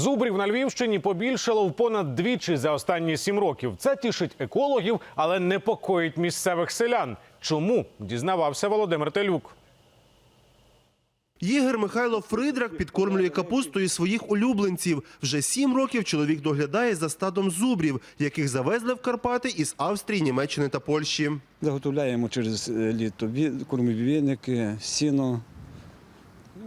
Зубрів на Львівщині побільшало в понад двічі за останні сім років. Це тішить екологів, але непокоїть місцевих селян. Чому дізнавався Володимир Телюк? Ігор Михайло Фридрак підкормлює капустою своїх улюбленців. Вже сім років чоловік доглядає за стадом зубрів, яких завезли в Карпати із Австрії, Німеччини та Польщі. Заготовляємо через е, літо ві- кормові сіно.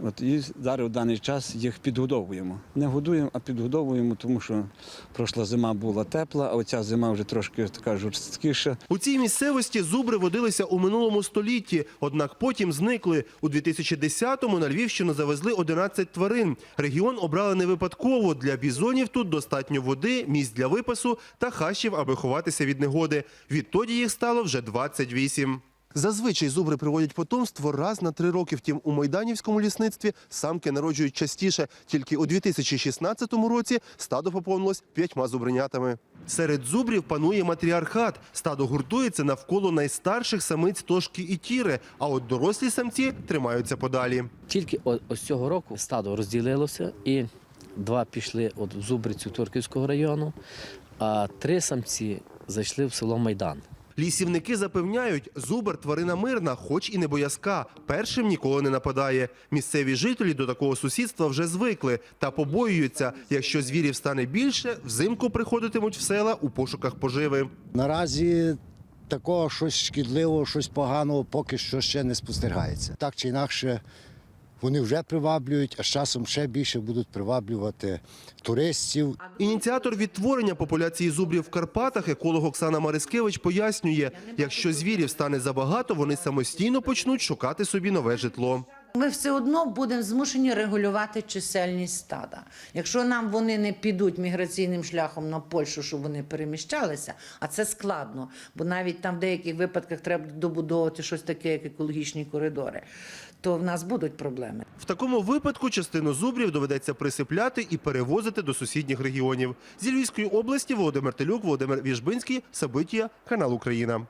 От, і зараз в даний час їх підгодовуємо. Не годуємо, а підгодовуємо, тому що пройшла зима була тепла, а оця зима вже трошки така жорсткіша. У цій місцевості зубри водилися у минулому столітті, однак потім зникли. У 2010-му на Львівщину завезли 11 тварин. Регіон обрали не випадково. Для бізонів тут достатньо води, місць для випасу та хащів, аби ховатися від негоди. Відтоді їх стало вже 28. Зазвичай зубри приводять потомство раз на три роки. Втім, у майданівському лісництві самки народжують частіше. Тільки у 2016 році стадо поповнилось п'ятьма зубринятами. Серед зубрів панує матріархат. Стадо гуртується навколо найстарших самиць тошки і тіри, а от дорослі самці тримаються подалі. Тільки ось цього року стадо розділилося і два пішли от в Зубрицю Турківського району, а три самці зайшли в село Майдан. Лісівники запевняють, зубр тварина мирна, хоч і не боязка. Першим ніколи не нападає. Місцеві жителі до такого сусідства вже звикли та побоюються. Якщо звірів стане більше, взимку приходитимуть в села у пошуках поживи. Наразі такого щось шкідливого, щось поганого поки що ще не спостерігається. Так чи інакше, вони вже приваблюють, а з часом ще більше будуть приваблювати туристів. Ініціатор відтворення популяції зубрів в Карпатах, еколог Оксана Марискевич, пояснює, якщо звірів стане забагато, вони самостійно почнуть шукати собі нове житло. Ми все одно будемо змушені регулювати чисельність стада. Якщо нам вони не підуть міграційним шляхом на Польщу, щоб вони переміщалися, а це складно, бо навіть там в деяких випадках треба добудовувати щось таке, як екологічні коридори, то в нас будуть проблеми. В такому випадку частину зубрів доведеться присипляти і перевозити до сусідніх регіонів. Зі Львівської області Володимир Телюк, Володимир Віжбинський, Сабитія, канал Україна.